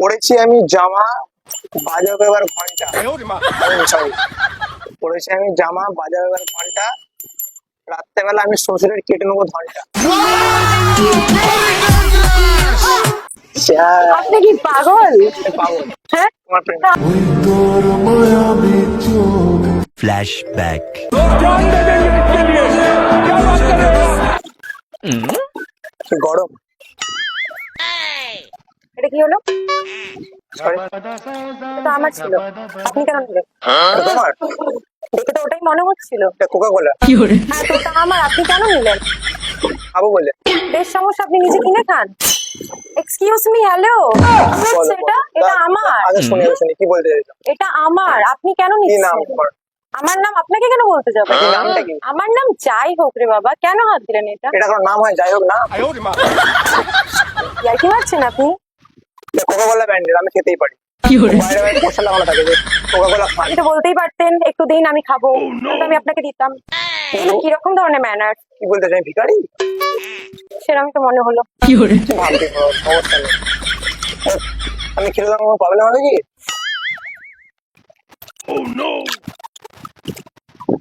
পড়েছি আমি জামা বাজাবো এবার ঘণ্টা। সরি পড়েছি আমি জামা বাজাবো এবার ঘণ্টা। রাত্রেবেলা আমি শ্বশুরের কেটে নেব ঘণ্টা। আপনি কি পাগল? পাগল। হ্যাঁ? তোমার প্রেম। Flashback. গরম। কি হলো? সরি আমার ছিল। আপনি কেন নিলেন? দেখে তো ওটাই মনে হচ্ছিল। এটা কোকা কোলা হ্যাঁ তো ওটা আমার। আপনি কেন নিলেন? খাব বলে। বেশ সমস্যা আপনি নিজে কিনে খান। এক্সকিউজ মি হ্যালো এটা? এটা আমার। আগে শুনে শুনি কি বলতে চাইছো? এটা আমার। আপনি কেন কি নাম নিচ্ছেন তোমার? আমার নাম আপনাকে কেন বলতে যাব? কি নামটা কি? আমার নাম যাই হোক রে বাবা। কেন হাত দিলেন এটা? এটা কোনো নাম হয়? যাই হোক না। কি মারছেন আপনি? কোকা কোলা ব্র্যান্ডের আমি খেতেই পারি। বাইরে বাইরে পোস্টার লাগানো থাকে যে কোকা কোলা খান আপনি তো বলতেই পারতেন একটু দিন আমি খাব। কিন্তু আমি আপনাকে দিতাম। এগুলো কীরকম ধরনের ম্যানার কি বলতে চাই ভিখারি? সেরকম তো মনে হলো। ভাবতে সমস্যা নেই। আমি খেলে তোমার কোনো প্রবলেম হবে কি?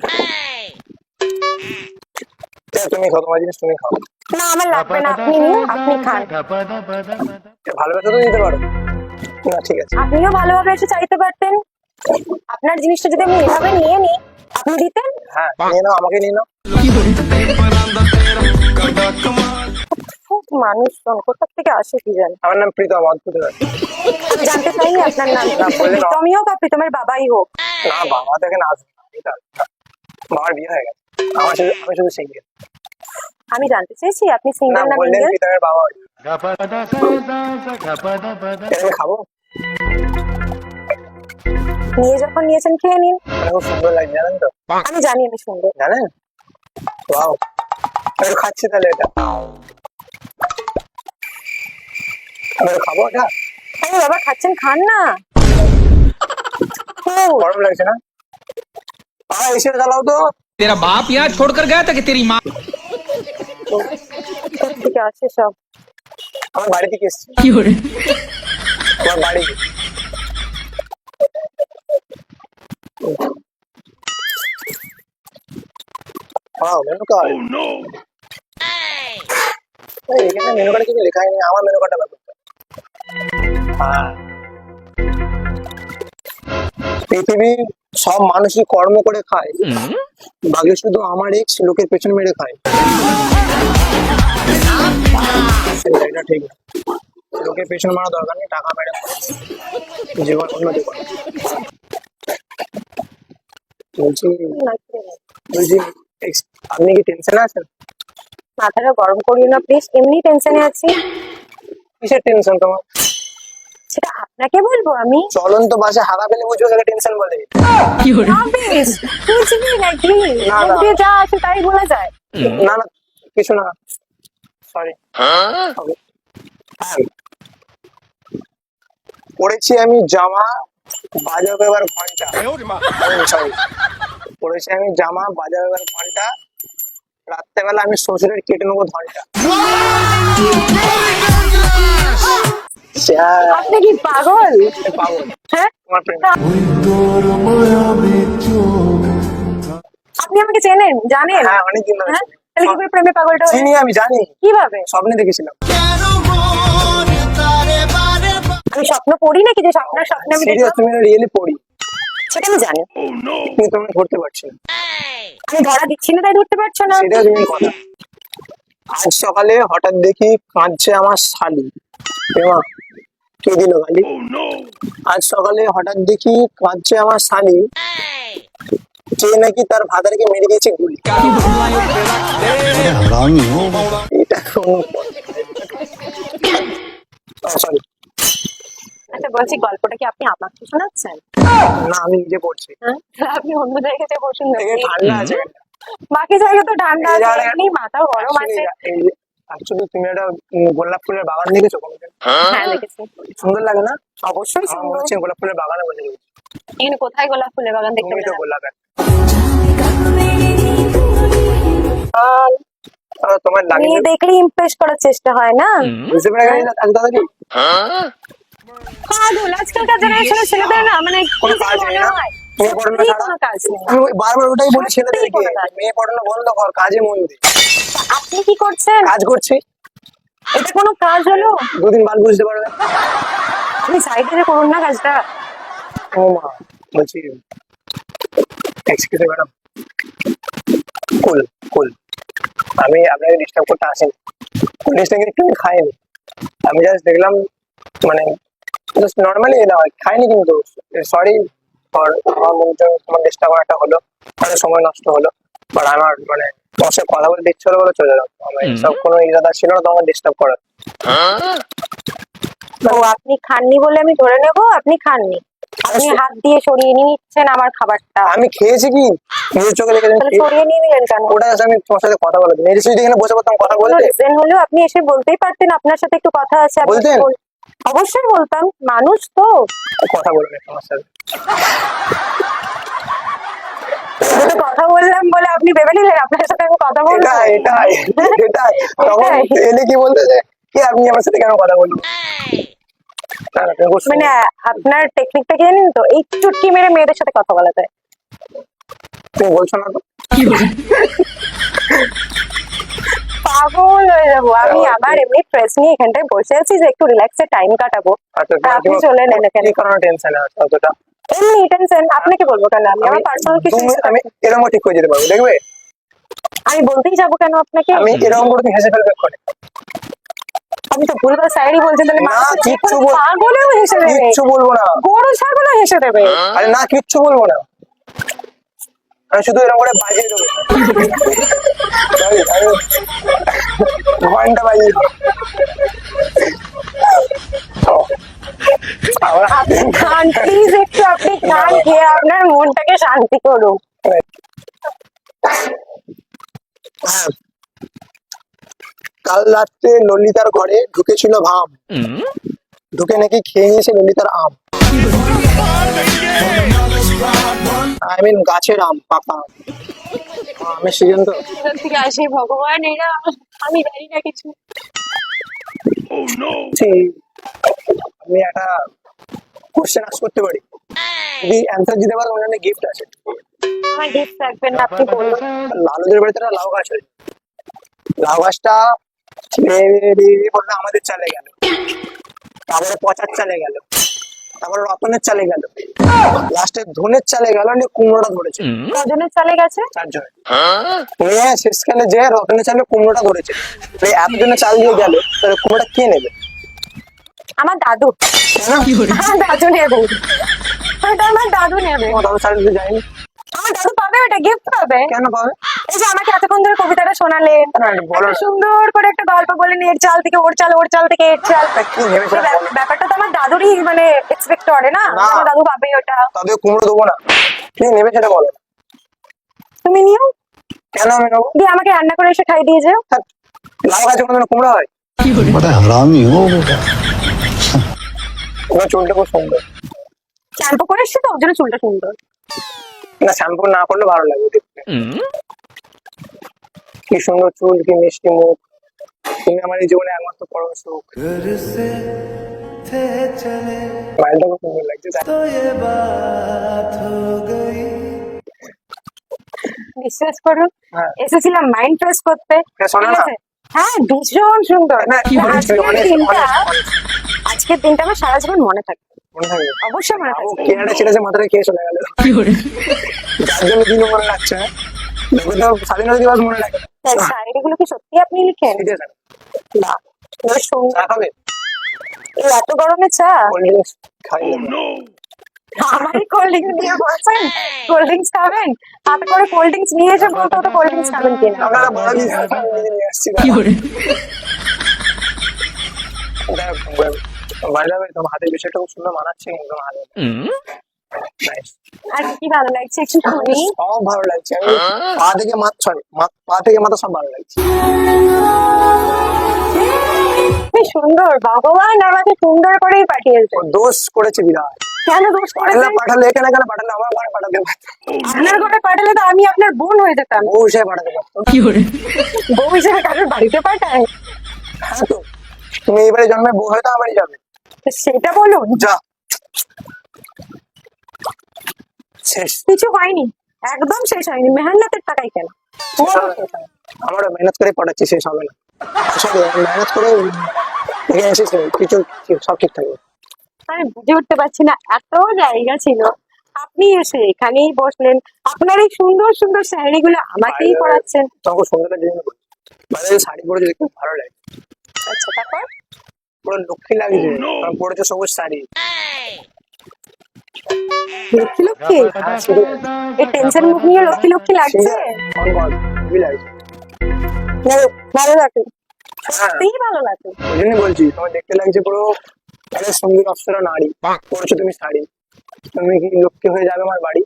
ঠিক আছে, তুমি খাও তোমার জিনিস তুমি খাও। না আমার লাগবে না। আপনি নিন আপনি খান। ভালোবাসা তো দিতে পারো। না ঠিক আছে। আপনিও ভালোভাবে এসে চাইতে পারতেন। আপনার জিনিসটা যদি আমি এভাবে নিয়ে নিই আপনি দিতেন? হ্যাঁ নিয়ে নাও আমাকে নিয়ে নাও। খুব মানুষ জন কোথা থেকে আসে কি জানি। আমার নাম প্রীতম অদ্ভুত আমি জানতে চাইনি আপনার নাম। প্রীতমই হোক আর প্রীতমের বাবাই হোক। না বাবা দেখে না আসবে বাবার বিয়ে হয়ে গেছে। আমার শুধু আমি শুধু সিঙ্গেল আমি জানতে চাইছি আপনি সিঙ্গেল না বললেন প্রীতমের বাবা আমি খাব নিয়ে যখন নিয়েছেন খেয়ে নিন খুব সুন্দর লাগছে জানেন তো আমি জানি আমি সুন্দর জানেন ওয়াও আমি খাচ্ছি তাহলে এটা আমি খাব এটা আরে বাবা। খাচ্ছেন খান না গরম লাগছে না আ এসে চালাও তো तेरा बाप यहाँ छोड़कर गया था कि तेरी माँ কোথা থেকে আসে সব আমার বাড়ি থেকে এসছি আমার বাড়ি ওয়াও মেনু কার্ড এই এখানে মেনু কার্ডে কিছু লেখাই নেই আমার মেনু কার্ডটা পৃথিবীর সব মানুষই কর্ম করে খায়। বাকি শুধু আমার এক্স লোকের পেছন মেরে খায়। এটা ঠিক। লোকের পেছন মারা দরকার নেই টাকা মেরে। জীবন উন্নতি করো বলছি বলছি আপনি কি টেনশনে আছেন? মাথাটা গরম করিও না প্লিজ এমনি টেনশনে আছি। কিসের টেনশন তোমার? আপনাকে বলব আমি? চলন্ত বাসে হাগা পেলে বুঝব সেটা টেনশন বলে। না বেশ। বুঝবি নাকি। যা আসে তাই বলা যায়। না না কিছু না। সরি পড়েছি আমি জামা বাজাবো এবার ঘণ্টা। সরি পড়েছি আমি জামা বাজাবো এবার ঘণ্টা। রাত্রেবেলা আমি শ্বশুরের কেটে নেব ঘণ্টা আপনি কি পাগল? হ্যাঁ? আপনি আমাকে চেনেন জানেন? হ্যাঁ হ্যাঁ? তাহলে কি করে প্রেমে পাগলটা চিনি আমি জানি। কীভাবে? স্বপ্নে দেখেছিলাম। আমি স্বপ্ন পড়ি নাকি যে স্বপ্নের স্বপ্নে আমি সিরিয়াস তুমি রিয়েলি পড়ি। সেটা আমি জানি। তুমি ধরতে পারছি না। আমি ধরা দিচ্ছি না তাই ধরতে পারছ না। সিরিয়াস কথা আজ সকালে হঠাৎ দেখি কাঁদছে আমার শালি। কে দিল গালি? আজ সকালে হঠাৎ দেখি কাঁদছে আমার শালি। কে নাকি তার ভাতারকে মেরে দিয়েছে গুলি। এটা সরি আচ্ছা বলছি গল্পটা কি আপনি আমাকে শোনাচ্ছেন? না আমি নিজে পড়ছি। হ্যাঁ আপনি অন্য জায়গায় যে বসুন ঠান্ডা আছে। বাকি জায়গা তো ঠান্ডা আছে এমনি মাথা গরম আছে। অ্যাকচুয়ালি তুমি একটা গোলাপ ফুলের বাগান দেখেছ কোনোদিন হ্যাঁ দেখেছি। সুন্দর লাগে না? অবশ্যই সুন্দর। হচ্ছে গোলাপ ফুলের বাগানে বসে গেছি। এখানে কোথায় গোলাপ ফুলের বাগান দেখতে তুমি তো পেলেন গোলাপ। তোমার লাগে মেয়ে দেখলে ইমপ্রেস করার চেষ্টা হয় না? বুঝতে পেরে গেলি দাদা কি? পাগল আজকালকার জেনারেশনের ছেলেদের না মানে কোনো কাজ নেই না? হয়। বারবার ওটাই বলি ছেলেদেরকে। মেয়ে পড়ানো বন্ধ কর কাজে মন দে আপনি কি করছেন? কাজ করছি। এটা কোনো কাজ হলো? দুদিন বাদ বুঝতে পারবে। আপনি সাইডে করুন না কাজটা। ও মা বলছি। এক্সকিউজ ম্যাডাম কুল কুল আমি আপনাকে ডিস্টার্ব করতে আসিনি। কুল ডিস্টার্ব একটু খাইনি। আমি জাস্ট দেখলাম মানে জাস্ট নর্মালি এলাম খাইনি কিন্তু। সরি ফর আমার মধ্যে তোমার ডিস্টার্ব একটা হলো তাহলে সময় নষ্ট হলো। বাট আমার মানে তোমার সাথে কথা বলতে ইচ্ছে হলো বলে চলে গেলাম আমার সব কোনো ইরাদা ছিল না তোমাকে ডিস্টার্ব করার। ও আপনি খাননি বলে আমি ধরে নেব আপনি খাননি। আপনি হাত দিয়ে সরিয়ে নিয়ে নিচ্ছেন আমার খাবারটা। আমি খেয়েছি কি? নিজের চোখে দেখে তাহলে সরিয়ে নিয়ে নিলেন কেন? ওটা আমি তোমার সাথে কথা বলে মেরে যদি এখানে বসে পড়তাম কথা বলতে রিজন হলেও আপনি এসে বলতেই পারতেন আপনার সাথে একটু কথা আছে আপনি বলতেন? অবশ্যই বলতাম মানুষ তো। কথা বলবে তোমার সাথে। কথা বললাম বলে আপনি ভেবে নিলেন আপনার সাথে আমি কথা বলব? এটা এটাই এটাই। তখন। এলে কি বলতে যে কি আপনি আমার সাথে কেন কথা বলব না, না, তুমি খুব মানে আপনার টেকনিকটা কি জানেন তো? এই চুটকি মেরে মেয়েদের সাথে কথা বলা যায়। তুমি বলছো না তো? পাগল হয়ে যাব। আমি এমনি স্ট্রেস নিয়ে এখানটায় বসে আছি যে একটু রিল্যাক্সে টাইম কাটাবো। আচ্ছা আপনি চলে নেন এখানে। কি কারণে টেনশন আছে অতটা? এমনি টেনশন আপনাকে বলব কেন আমি আমার পার্সোনাল কিছু আমি এরকম ঠিক করে যেতে পারব দেখবে? আমি বলতেই যাব কেন আপনাকে? আমি এরকম করে হেসে ফেলবে করে আপনি তো ভুলভাল সাইডই বলছেন তাহলে না, কিচ্ছু কোনো বল- পাগলেও হেসে দেবে। কিচ্ছু বলব না। গরু ছাগলও হেসে দেবে। আরে না কিচ্ছু বলব না। আমি শুধু এরকম করে বাজিয়ে দেবো। ঘণ্টা বাজিয়ে আপনি খান প্লিজ একটু আপনি খান খেয়ে আপনার মনটাকে শান্তি করুন। কাল রাত্রে ললিতার ঘরে ঢুকেছিল ভাম। ঢুকে নাকি খেয়ে নিয়েছে ললিতার আম। আই মিন গাছের আম পাকা আম। সিজন তো থেকে আসে ভগবান এরা আমি জানি না কিছু। আমি একটা কোশ্চেন আস করতে পারি। যদি অ্যান্সার দিতে পারো ওখানে গিফট আছে। আমার গিফট রাখবেন না আপনি বলুন। লালুদের বাড়িতে একটা লাউ গাছ হয়েছে। লাউ গাছটা বলতে আমাদের চালে গেল। তারপরে পচার চালে গেল। তারপরে রতনের চালে গেল। লাস্টে ধনের চালে গেল নিয়ে কুমড়োটা ধরেছে। কজনের চলে গেছে? চারজনে নিয়ে শেষকালে যে রতনের চালে কুমড়োটা ধরেছে এতজনে চাল দিয়ে গেল তাহলে কুমড়োটা কে নেবে? আমার দাদু। কেন আমার দাদু নেবে আমার দাদু নেবে তোমার দাদু চাল দিতে যায়নি। আমার দাদু পাবে ওটা গিফট পাবে। কেন পাবে? এই যে আমাকে এতক্ষণ ধরে কবিতাটা শোনালে সুন্দর করে একটা গল্প বলে এর চাল থেকে ওর চাল ওর চাল থেকে এর চাল। ব্যাপারটা তো আমার দাদুরই মানে এক্সপেক্ট করে না। আমার দাদু ভাবে ওটা। তবে কুমড়ো দেবো না। কি নেবে সেটা বলো। তুমি নিও। কেন আমি নেব? দিয়ে আমাকে রান্না করে এসে খাই দিয়ে যেও। হ্যাঁ, লাউ গাছ কোনো কুমড়ো হয়? বড় হারামি ও চুলটা খুব সুন্দর। শ্যাম্পু করে এসছে তো? ওর জন্য চুলটা সুন্দর। না শ্যাম্পু না করলে ভালো লাগে দেখতে। কি সুন্দর চুল কি মিষ্টি মুখ। তুমি আমার এই জীবনে একমাত্র পরম সুখ। মাইলটা খুব সুন্দর লাগছে বিশ্বাস করুন হ্যাঁ। এসেছিলাম মাইন্ড ফ্রেশ করতে। হ্যাঁ? হ্যাঁ ভীষণ সুন্দর। না, কি বলছো? আজকের অনেক- দিনটা অনেক- আজকের দিনটা আমার সারা জীবন মনে থাকবে মনে থাকবে অবশ্যই মনে থাকবে কেনাটা ছেড়েছে মাথাটা খেয়ে চলে গেল। যার জন্য দিনও মনে লাগছে হ্যাঁ? স্বাধীনতা দিবস মনে রাখে। তাই শায়েরিগুলো কি সত্যি আপনি লিখেন? না বেশ সুন্দর চা এই এত গরমে চা? কোল্ড ড্রিঙ্কস খাই আমার কোল্ড ড্রিঙ্কস নিয়ে বলছেন। কোল্ড ড্রিঙ্কস খাবেন? হাতে করে কোল্ড ড্রিঙ্কস নিয়ে এসে বলতো তো কোল্ড ড্রিঙ্কস খাবেন কিনা। আসছি তোমার হাতের বিষয়টা খুব সুন্দর মানাচ্ছে কিন্তু তোমার হাতে. আর কি কি ভালো লাগছে একটু শুনি সব ভালো লাগছে। আমি পা থেকে মাথা সরি পা থেকে মাথা সব ভালো লাগছে। কি সুন্দর ভগবান আমাকে সুন্দর করেই পাঠিয়েছে। দোষ করেছে বিরাট। কেন দোষ করেছেন পাঠালে এখানে এখানে পাঠালে আমার ঘরে পাঠাতে আপনার ঘরে পাঠালে তো আমি আপনার বোন হয়ে যেতাম। বউ হিসেবে পাঠাতে পারতো বউ হিসেবে কারোর বাড়িতে পাঠায়? হ্যাঁ তুমি এবারে জন্মে বউ হয়তো আমারই যাবে। তো সেটা বলুন। যা। শেষ। কিছু হয়নি। একদম শেষ হয়নি। মেহনতের টাকাই কেন? পুরো আমারও মেহনত করে পড়াচ্ছি শেষ হবে না। মেহনত করে কিছু সব ঠিক থাকবে আমি বুঝে উঠতে পারছি না এত জায়গা ছিল। আপনি এসে এখানেই বসলেন। আপনার এই সুন্দর সুন্দর শাড়ি গুলো আমাকেই পড়াচ্ছেন তখন সুন্দর জন্য শাড়ি পরে দেখতে খুব ভালো লাগে। আচ্ছা তারপর? পুরো লক্ষ্মী লাগছে। কারণ পরেছে সবুজ শাড়ি। লক্ষ্মী লক্ষ্মী? এই টেনশন মুখ নিয়ে লক্ষ্মী লক্ষ্মী লাগছে? ভালো- লাগে। সত্যিই ভালো লাগে। ওই জন্যই বলছি তোমার দেখতে লাগছে পুরো একটা সংগীত অপ্সরা নারী। পরেছো তুমি শাড়ি। তুমি কি লক্ষ্মী হয়ে যাবে আমার বাড়ি?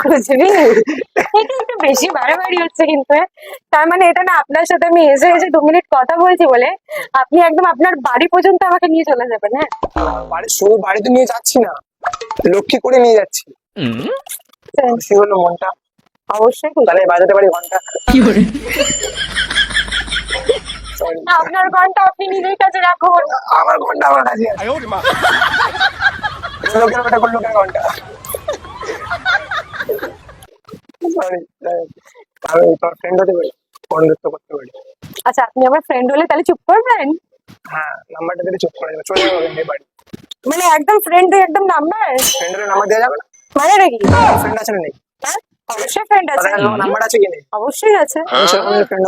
খুঁজবি বেশি বাড়াবাড়ি হচ্ছে কিন্তু? তার মানে এটা না আপনার সাথে আমি এসে এসে দু মিনিট কথা বলছি বলে আপনি একদম আপনার বাড়ি পর্যন্ত আমাকে নিয়ে চলে যাবেন হ্যাঁ? বাড়ি শুধু বাড়িতে নিয়ে যাচ্ছি না লক্ষ্মী করে নিয়ে যাচ্ছি। খুশি হলো মনটা। অবশ্যই তাহলে বাজাতে পারি ঘণ্টা Sorry. আপনার ঘণ্টা আপনি নিজের কাছে রাখুন। আমার ঘণ্টা আমার কাছে লোকের কোন লোকের ঘণ্টা? সরি আমি তোর ফ্রেন্ড হতে পারি বন্ধুত্ব করতে পারি আচ্ছা আপনি আমার ফ্রেন্ড হলে তাহলে চুপ করবেন? হ্যাঁ নাম্বারটা দিলে চুপ করে যাবে চলে যাবে ওখান বাড়ি মানে একদম ফ্রেন্ড একদম নাম্বার? ফ্রেন্ডের নাম্বার দেওয়া যাবে না মানে নাকি ফ্রেন্ড আছে না নেই হ্যাঁ? অবশ্যই ফ্রেন্ড আছে। নাম্বার আছে কি নেই অবশ্যই আছে।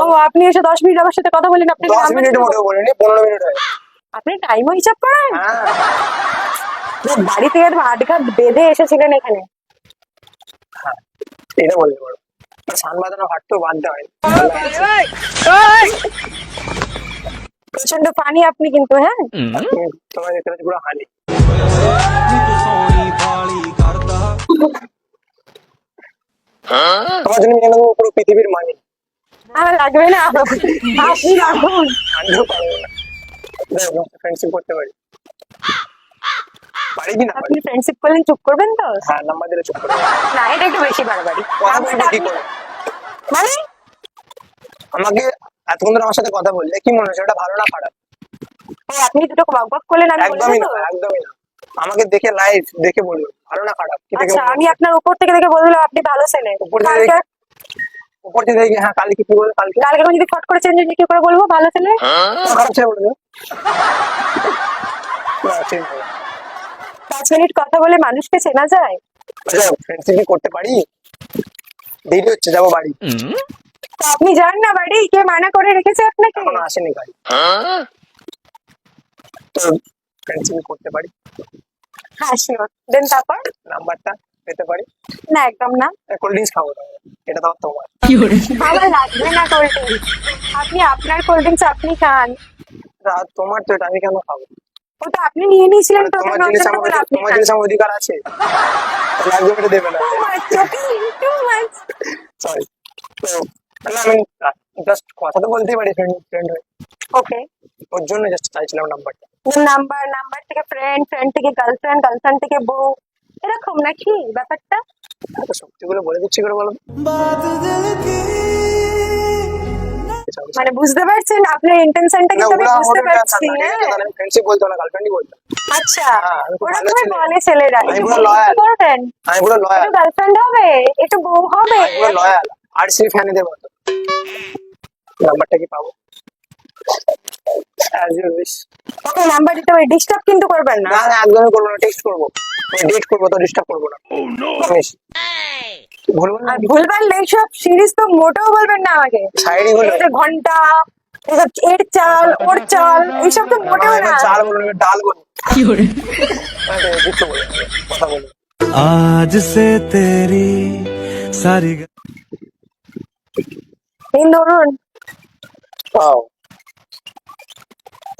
ও আপনি এসে দশ মিনিট আমার সাথে কথা বলেন আপনি দশ মিনিট দিন। মোটেও বলিনি পনেরো মিনিট হয়। আপনি টাইমও হিসাব করেন? হ্যাঁ। বাড়ি থেকে আটঘাট বেঁধে এসেছিলেন এখানে? এটা বলতে পারো সান বাঁধানো বাঁধতে হয় প্রচণ্ড পানি আপনি কিন্তু হ্যাঁ? তোমার দেখতে পাচ্ছি পুরো হানি। তোমার জন্য নিয়ে পুরো পৃথিবীর মানি। আমার লাগবে না। আপনি রাখুন আনতেও পারব না ফ্রেন্ডশিপ করতে পারি। পারি কি না আপনি ফ্রেন্ডশিপ করলেন চুপ করবেন তো? হ্যাঁ নাম্বার দিলে চুপ করে যাব। না এটা একটু বেশি বাড়াবাড়ি। কথা বলব কি করে? মানে? আমাকে এতক্ষণ ধরে আমার সাথে কথা বললে কি মনে হচ্ছে ওটা ভালো না খারাপ? আপনি দুটো বক বক করলেন আমি একদমই না একদমই না। আমাকে দেখে লাইভ দেখে বলব ভালো না খারাপ? কি দেখে আচ্ছা আমি আপনার উপর থেকে দেখে বললাম আপনি ভালো ছেলে উপর থেকে উপর থেকে দেখি হ্যাঁ কালকে কি বলব কালকে? কালকে যদি ফট করে চেঞ্জ কি করে বলব ভালো ছেলে তো খারাপ ছেলে বলবে পাঁচ মিনিট কথা বলে মানুষকে চেনা যায়? আচ্ছা ফ্রেন্ডশিপ করতে পারি? দেরি হচ্ছে যাব বাড়ি। তো আপনি যান না বাড়ি কে মানা করে রেখেছে আপনাকে? এখনও আসেনি গাড়ি তো ফ্রেন্ডশিপ করতে পারি? হ্যাঁ শিওর দেন তারপর? নাম্বারটা পেতে পারি? না একদম না। কোল্ড ড্রিঙ্কস খাব এটা তো তোমার। আমার লাগবে না কোল্ড ড্রিঙ্কস আপনি আপনার কোল্ড ড্রিঙ্কস আপনি খান। তোমার তো এটা আমি কেন খাব? ওটা আপনি নিয়ে নিয়েছিলেন তো তোমার জিনিস আমার তোমার জিনিস আমার অধিকার আছে। এটা দেবে না. সরি তো না আমি জাস্ট কথা তো বলতেই পারি ফ্রেন্ড ফ্রেন্ড হয়ে। Okay. ওর জন্য জাস্ট চাইছিলাম নাম্বারটা নাম্বার নাম্বার থেকে ফ্রেন্ড ফ্রেন্ড থেকে গার্লফ্রেন্ড গার্লফ্রেন্ড থেকে বউ। এরকম নাকি ব্যাপারটা? তো সত্যিগুলো বলে দিচ্ছি করে বলো মানে বুঝতে পারছেন? আপনার ইন্টেনশনটা কিন্তু আমি বুঝতে পারছি। না, ঠিক আছে? তাহলে আমি ফ্রেন্ডশিপ বলতো না গার্লফ্রেন্ডই বলতো। আচ্ছা হ্যাঁ, ওরা বলে ছেলেরা। আমি পুরো বউ করবেন আমি পুরো লয়াল গার্লফ্রেন্ড হবে? একটু বউ হবে? আমি পুরো লয়াল আর সি ফ্যানেদের মতো। নাম্বারটা কি পাবো? As you wish okay number দিতে হবে। ডিস্টার্ব কিন্তু করবেন না। না না একদমই করব না। টেক্সট করব। ডেট করব তো ডিস্টার্ব করব না। প্রমিস ভুলবো না আর ভুলভাল এইসব সিরিজ তো মোটেও বলবেন না আমাকে সাইডই হলো এই যে ঘন্টা এসব এর চাল ওর চাল এইসব তো মোটেও না চাল বলুন আমি ডাল বলুন কিছু বলুন কথা বলুন आज से तेरी सारी এই ধরুন পাও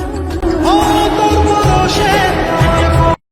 Oh, tu conoces, yo